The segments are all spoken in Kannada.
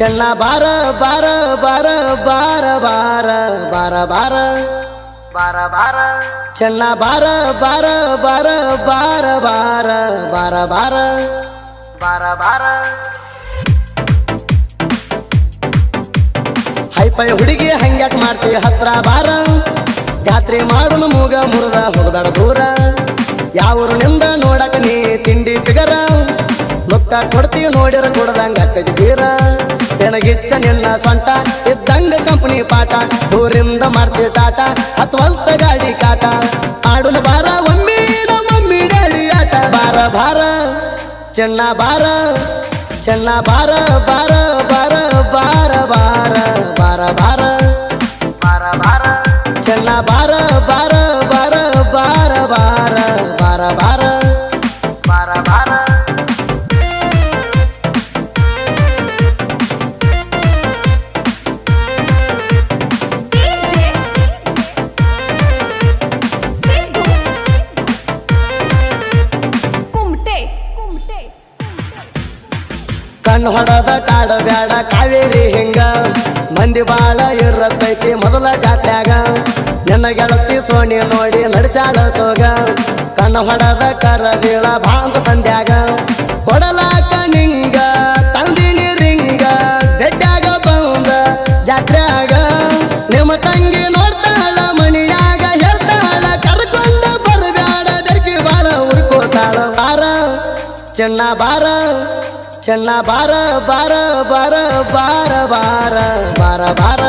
ಚೆನ್ನ ಬಾರ ಬಾರ ಬಾರ ಬಾರ ಬಾರ ಬಾರ ಬಾರ ಬಾರ ಬಾರ ಚೆನ್ನ ಬಾರ ಬಾರ ಬಾರ ಬಾರ ಬಾರ ಬಾರ ಬಾರ ಬಾರ ಬಾರ ಹೈಪೈ ಹುಡುಗಿ ಹಂಗ್ಯಾಕ್ ಮಾಡ್ತಿ ಹತ್ರ ಬಾರ ಜಾತ್ರೆ ಮಾಡುನು ಮೂಗ ಮುರಿದ ಹೋಗಬೇಡ ದೂರ ಯಾವೂರಿನಿಂದ ನೋಡಕ ನೀ ತಿಂಡಿ ಬಿಗರ ಮುತ್ತ ಕೊಡ್ತೀವಿ ನೋಡಿರ ಕೊಡದಂಗ ಬೀರ ಹೆಚ್ಚನಿಲ್ಲ ಸೊಂಟ ಇದ್ದಂಗ ಕಂಪನಿ ಪಾಠ ದೂರಿಂದ ಮಾಡ್ತಿ ಟಾಟ ಅತ್ ಹೊಲ್ತ ಗಾಡಿ ಕಾಟ. ಆಡಲು ಬಾರ ಒಮ್ಮೆ ಮಮ್ಮಿ ಡ್ಯಾಡಿ ಆಟ. ಬಾರ ಬಾರ ಚೆನ್ನ ಬಾರ ಚೆನ್ನ ಬಾರ ಬಾರ ಬಾರ ಬಾರ ಬಾರ ಬಾರ ಬಾರ ಕಣ್ಣು ಹೊಡದ ಕಾಡ ಬ್ಯಾಡ, ಕಾವೇರಿ ಹಿಂಗ? ಮಂದಿ ಬಾಳ ಇರತೈತಿ ಮೊದಲ ಜಾತ್ಯಾಗ. ನನ್ನ ಗೆಳತಿ ಸೋಣಿ ನೋಡಿ ನಡೆಸಾಡ ಸೋಗ. ಕಣ್ಣು ಹೊಡದ ಕರದಿಳ ಭಾಂತ ಸಂಧ್ಯಾಗ ಕೊಡಲಾಕ ನಿಂಗ, ತಂದಿನಿ ರಿಂಗ ಬೆಟ್ಟಾಗ ಬಂದ ಜಾತ್ರೆಯಾಗ. ನಿಮ್ಮ ತಂಗಿ ಚೆನ್ನ ಬಾರ ಬಾರ ಬಾರ ಬಾರ ಬಾರ ಬಾರ ಬಾರ.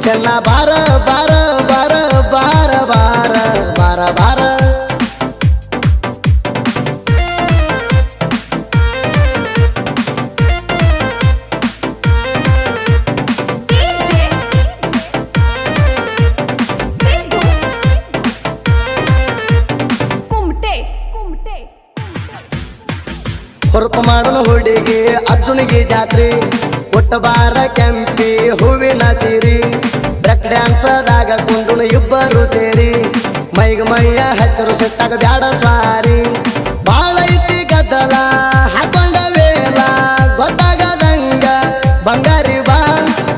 ಚೆನ್ನ ಬಾರ ಬಾರ ಬಾರ ಹೊರಪು ಮಾಡಲು ಹುಡುಗಿ ಜಾತ್ರೆ. ಒಟ್ಟಬಾರ ಬಾರ ಕೆಂಪಿ ಹೂವಿನ ಸೀರಿ. ಬ್ರೆಕ್ ಡ್ಯಾನ್ಸದಾಗ ಕುಂದು ಇಬ್ಬರು ಸೇರಿ. ಮೈಗ ಮೈಯ ಹತ್ತಿರ ಸಿಟ್ಟಾಗ ಬ್ಯಾಡ ಸಾರಿ ಬಾಳ ಐತಿ ಗದ್ದಲ, ಹಾಕೊಂಡ ವೇಲ, ಗೊತ್ತಾಗದಂಗ ಬಂಗಾರಿ ಬಾ.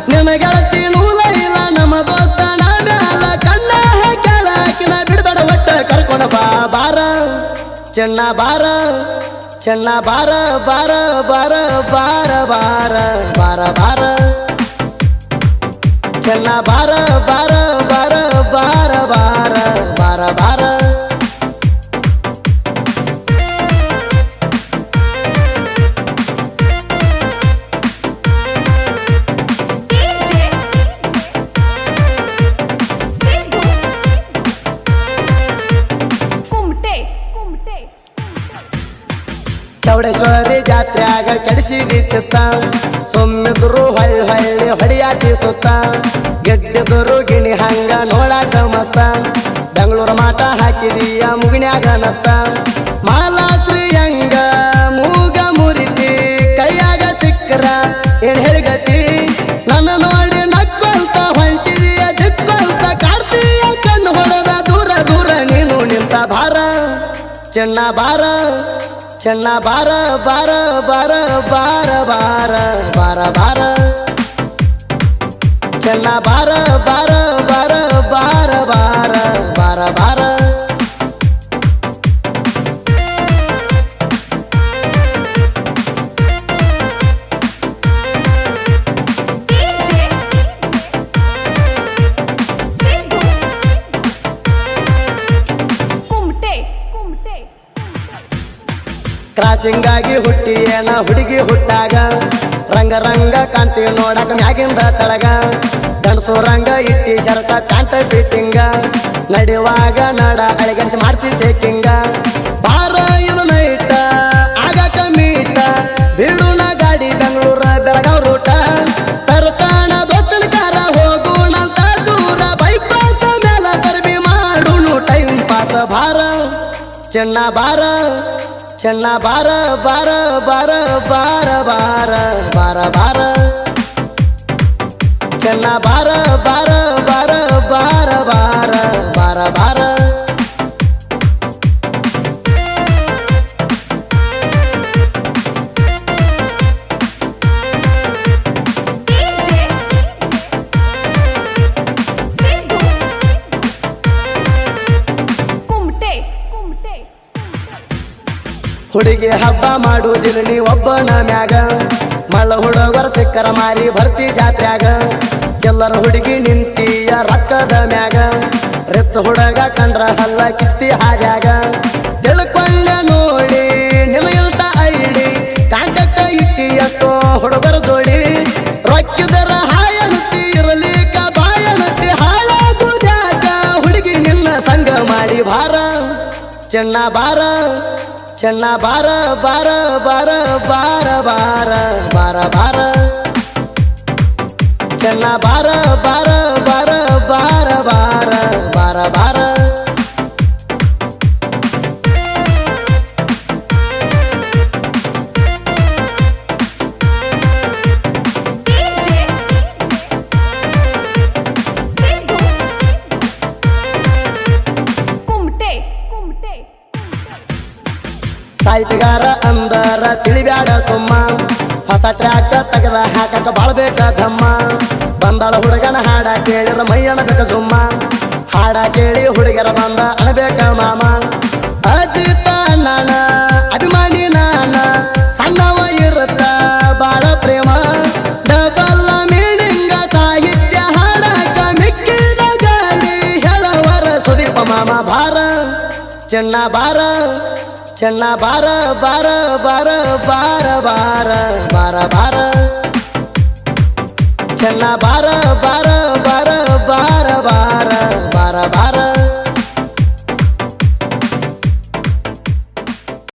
ನಿನ್ನ ಗೆಳತಿ ನೂಲ ಇಲ್ಲ, ನಮ್ಮ ದೋಸ್ತ ಮ್ಯಾಲ. ಕಣ್ಣ ಹಾಕ್ಯಾಕಿನ ಬಿಡಬೇಡ ಒಟ್ಟ ಕರ್ಕೊಂಡ ಬಾ, ಬಾರ. ಚೆನ್ನ ಬಾರ. ಚೆನ್ನ ಬಾರ ಬಾರ ಬಾರ ಬಾರ ಬಾರ ಬಾರ ಬಾರ ಚೆನ್ನ ಬಾರ ಬಾರ ಬಾರ ಬಾರ ಬಾರ ಬಾರ ಬಾರ ಚೌಡೇಶ್ವರಿ ಜಾತ್ರೆಯಾಗ ಕೆಡಿಸಿದಿ ಚಿತ್ತ ಸೊಮ್ಮಿದ್ರು ಹೊಳ್ಳಿ ಹೊಳ್ಳಿ ಹೊಡಿಯಾತಿ ಸುತ್ತ. ಗೆಡ್ಡಿದ್ರು ಗಿಣಿ ಹಂಗ ನೋಡಾಕ ಮಸ್ತ. ಬೆಂಗಳೂರು ಮಾಟ ಹಾಕಿದೀಯ ಮುಗಿಣ್ಯಾಗ ನತ್ತ. ಮಾಲಾಶ್ರೀ ಹಂಗ ಮೂಗ ಮುರಿತಿ ಕೈಯಾಗ ಸಿಕ್ಕರ. ಏನ್ ಹೇಳಿಗತಿ? ನನ್ನ ನೋಡಿ ನಕ್ಕಂತ ಹೊಂಟಿದೀಯ ಜಿಕ್ಕಂತ ಕಾಡ್ತೀಯ, ಕಣ್ಣು ಹೊಡೆದ ದೂರ ದೂರ ನೀನು ನಿಂತ ಭಾರ. ಚೆನ್ನ ಬಾರ ಚೆನ್ನ ಬಾರ ಬಾರ ಬಾರ ಬಾರ ಬಾರ ಬಾರ ಬಾರ. ಚೆನ್ನ ಬಾರ ಬಾರ ಬಾರ ಕ್ರಾಸಿಂಗ್ ಆಗಿ ಹುಟ್ಟಿ ಏನ ಹುಡುಗಿ ಹುಟ್ಟಾಗ? ರಂಗ ರಂಗ ಕಾಂತಿ ನೋಡಕ ಮ್ಯಾಗಿಂದ ತಳಗ ಗಣಸು ರಂಗ ಇಟ್ಟಿ ಶರತ ಕಾಂತ ಬಿಟ್ಟಿಂಗ. ನಡೆಯುವಾಗ ನಡ ಅಳಿಗಣಿಸಿ ಮಾಡ್ತಿ ಸೇಕಿಂಗ. ಬಾರ ಇದು ನೈಟ ಕಮ್ಮಿ ಇಟ್ಟ ಬೀಡುನ ಗಾಡಿ ಬೆಂಗಳೂರ ಬೆಳಗಾವ್ ರೂಟ. ತರ್ತಾಣ ದೋಸ್ತನ ಕಾರ ಹೋಗೋಣ ದೂರ. ಬೈಪಾಸ ಮೇಲ ತರಬಿ ಮಾಡೋಣ ಟೈಮ್ ಪಾಸ ಭಾರ, ಚೆನ್ನ ಬಾರ ಚೆನ್ನ ಬಾರ ಬಾರ ಬಾರ ಬಾರ ಬಾರ ಬಾರ ಬಾರ. ಚೆನ್ನ ಬಾರ ಬಾರ ಬಾರ ಬಾರ ಬಾರ. ಹುಡುಗಿ ಹಬ್ಬ ಮಾಡುವುದಿಲ್ಲ, ನೀ ಒಬ್ಬನ ಮ್ಯಾಗ. ಮಲ ಹುಡುಗರ ಸಿಕ್ಕರ ಮಾರಿ ಭರ್ತಿ ಜಾತ್ಯಾಗ. ಎಲ್ಲರ ಹುಡುಗಿ ನಿಂತಿಯ ರಕ್ಕದ ಮ್ಯಾಗ. ರೆತ್ತ ಹುಡುಗ ಕಂಡ್ರ ಹಲ್ಲ ಕಿಸ್ತಿ ಹಾದ್ಯಾಗ. ತಿಳ್ಕೊಂಡ ನೋಡಿ ನಿಮಗಿಲ್ತ ಐಡಿ. ಕಾಂಟ್ಯಾಕ್ಟ್ ಇಟ್ಟಿ ಎಷ್ಟೋ ಹುಡುಗರ ಜೋಡಿ. ರೊಕ್ಕಿದರ ಹಾಯನತಿ ಇರಲಿಕ ಬಾಯನತಿ ಜಾಗ ಹುಡುಗಿ ನಿನ್ನ ಸಂಗ ಮಾಡಿ ಭಾರ, ಚೆನ್ನ ಬಾರ ಚೆನ್ನ ಬಾರ ಬಾರ ಬಾರ ಬಾರ ಬಾರ ಬಾರ ಬಾರ. ಚೆನ್ನ ಬಾರ ಬಾರ ಸಾಹಿತ್ಯಗಾರ ಅಂದರ ತಿಳಿಬ್ಯಾಡ ಸುಮ್ಮ. ಹೊಸ ಟ್ರ್ಯಾಕ್ ತೆಗೆದ ಹಾಕಕ ಬಾಳ್ಬೇಕ ಧಮ್ಮ. ಬಂದಳ ಹುಡುಗನ ಹಾಡ ಕೇಳಿರ ಮೈ ಬೇಕ ಸುಮ್ಮ. ಹಾಡ ಕೇಳಿ ಹುಡುಗರ ಬಂದ ಅಣಬೇಕ ಮಾಮ. ಅಜಿತ ನಾನ, ಅಭಿಮಾನಿ ನಾನ, ಸಣ್ಣವ ಇರುತ್ತ, ಬಾಳ ಪ್ರೇಮ. ಡಬಲ್ ಮೀನಿಂಗ ಸಾಹಿತ್ಯ ಹಾಡಕ ಮಿಕ್ಕಿದ ಗಾಡಿ ಹೇಳವರ ಸುದೀಪ ಮಾಮ ಭಾರ. ಚೆನ್ನ ಬಾರ ಚೆನ್ನ ಬಾರ ಬಾರ ಬಾರ ಬಾರ ಬಾರ ಬಾರ ಬಾರ ಚೆನ್ನ ಬಾರ